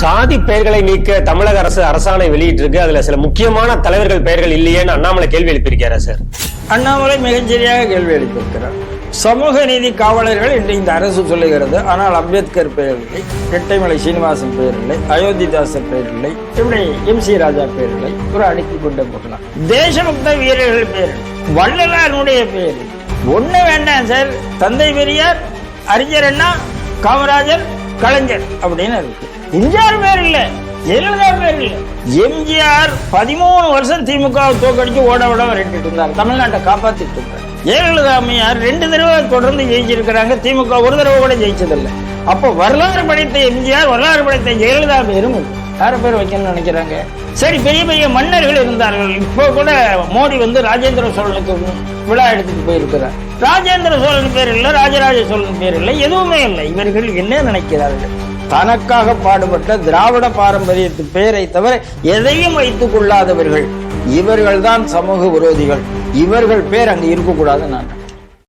சாதி பெயர்களை நீக்க தமிழக அரசு அரசாணை வெளியிட்டிருக்கு. அதுல சில முக்கியமான தலைவர்கள் பெயர்கள் இல்லையேன்னு அண்ணாமலை கேள்வி எழுப்பியிருக்காரா சார்? அண்ணாமலை மிகச்சரியாக கேள்வி எழுப்பியிருக்கிறார். சமூக நீதி காவலர்கள் என்று இந்த அரசு சொல்லுகிறது. ஆனால் அம்பேத்கர் பெயர் இல்லை இரட்டைமலை சீனிவாசன் பெயர் இல்லை அயோத்திதாசர் பெயர் இல்லை இப்படி எம் சி ராஜா பெயர் இல்லை ஒரு அடுக்கி கொண்டே போகலாம். தேசபக்த வீரர்கள் பெயர் வள்ளலாருடைய பெயர் ஒண்ணு வேண்டாம் சார். தந்தை பெரியார் அறிஞர் அண்ணா காமராஜர் கலைஞர் அப்படின்னு இருக்கு. எம்ஜிஆர் பேர் இல்ல ஜெயலலிதா பேர் இல்ல. எம்ஜிஆர் பதிமூணு வருஷம் திமுக தோக்கடிச்சு ஓட விட விரட்டிட்டு இருந்தாங்க தமிழ்நாட்டை காப்பாத்திட்டு இருந்தாங்க ஜெயலலிதா அம்மையார் ரெண்டு தடவை தொடர்ந்து ஜெயிச்சிருக்கிறாங்க. திமுக ஒரு தடவை கூட ஜெயிச்சதில்லை. அப்போ வரலாறு படைத்த எம்ஜிஆர் வரலாறு படைத்த ஜெயலலிதா பேரும் இல்லை. யார பேர் வைக்கணும்னு நினைக்கிறாங்க? சரி பெரிய பெரிய மன்னர்கள் இருந்தார்கள். இப்போ கூட மோடி வந்து ராஜேந்திர சோழனுக்கு விழா எடுத்துட்டு போயிருக்கிறார். ராஜேந்திர சோழன் பேர் இல்லை ராஜராஜ சோழன் பேர் இல்லை எதுவுமே இல்லை. இவர்கள் என்ன நினைக்கிறார்கள்? தனக்காக பாடுபட்ட திராவிட பாரம்பரியத்து பெயரை தவிர எதையும் வைத்துக் கொள்ளாதவர்கள். இவர்கள்தான் சமூக விரோதிகள். இவர்கள் பேர் அங்கு இருக்கக்கூடாது நான்